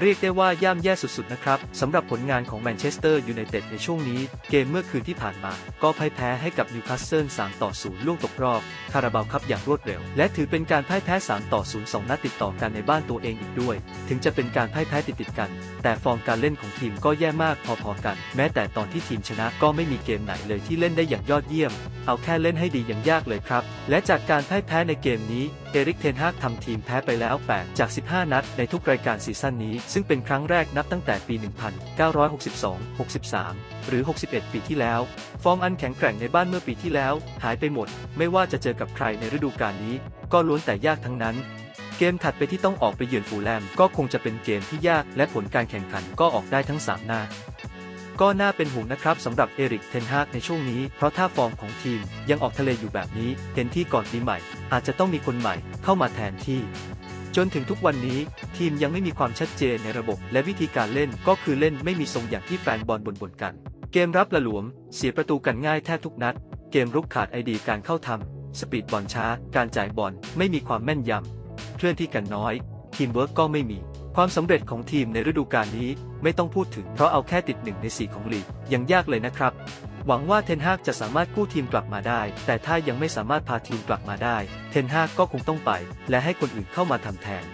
เรียกได้ว่าย่ำแย่สุดๆนะครับสำหรับผลงานของแมนเชสเตอร์ยูไนเต็ดในช่วงนี้ เกมเมื่อคืนที่ผ่านมา ก็พ่ายแพ้ให้กับนิวคาสเซิล3ต่อ0ล่วงตกรอบ คาราบาวครับอย่างรวดเร็ว และถือเป็นการพ่ายแพ้3ต่อ0 2นัดติดต่อกันในบ้านตัวเองอีกด้วย ถึงจะเป็นการพ่ายแพ้ติดๆกัน แต่ฟอร์มการเล่นของทีมก็แย่มากพอๆกัน แม้แต่ตอนที่ทีมชนะก็ไม่มีเกมไหนเลยที่เล่นได้อย่างยอดเยี่ยม เอาแค่เล่นให้ดียังยากเลยครับ และจากการพ่ายแพ้ในเกมนี้ เอริกเทนฮากทำทีมแพ้ไปแล้ว 8 จาก 15 นัดในทุกรายการซีซั่นนี้ ซึ่งเป็นครั้งแรกนับตั้งแต่ปี 1962 63 หรือ 61 ปีที่แล้ว ฟอร์มอันแข็งแกร่งในบ้านเมื่อปีที่แล้ว หายไปหมด ไม่ว่าจะเจอกับใครในฤดูกาลนี้ ก็ล้วนแต่ยากทั้งนั้น เกมถัดไปที่ต้องออกไปเยือนฟูแลม ก็คงจะเป็นเกมที่ยากและผลการแข่งขันก็ออกได้ทั้ง 3 หน้าก็น่าเป็นห่วงนะครับสำหรับเอริกเทนฮากในช่วงนี้ เพราะถ้าฟอร์มของทีมยังออกทะเลอยู่แบบนี้เห็นที่ก่อนปีใหม่ อาจจะต้องมีคนใหม่เข้ามาแทนที่ จนถึงทุกวันนี้ทีมยังไม่มีความชัดเจนในระบบ และวิธีการเล่นก็คือเล่นไม่มีทรงอย่างที่แฟนบอลบ่นๆกัน เกมรับละหลวม เสียประตูกันง่ายแทบทุกนัด เกมรุกขาดไอเดียการเข้าทำสปีดบอลช้า การจ่ายบอลไม่มีความแม่นยำเคลื่อนที่กันน้อย ทีมเวิร์กก็ไม่มี ความสำเร็จของทีมในฤดูกาลนี้ไม่ต้องพูดถึงเพราะเอาแค่ติดหนึ่งในสี่ของลีกยังยากเลยนะครับ หวังว่าเทนฮากจะสามารถกู้ทีมกลับมาได้ แต่ถ้ายังไม่สามารถพาทีมกลับมาได้ เทนฮากก็คงต้องไป และให้คนอื่นเข้ามาทำแทน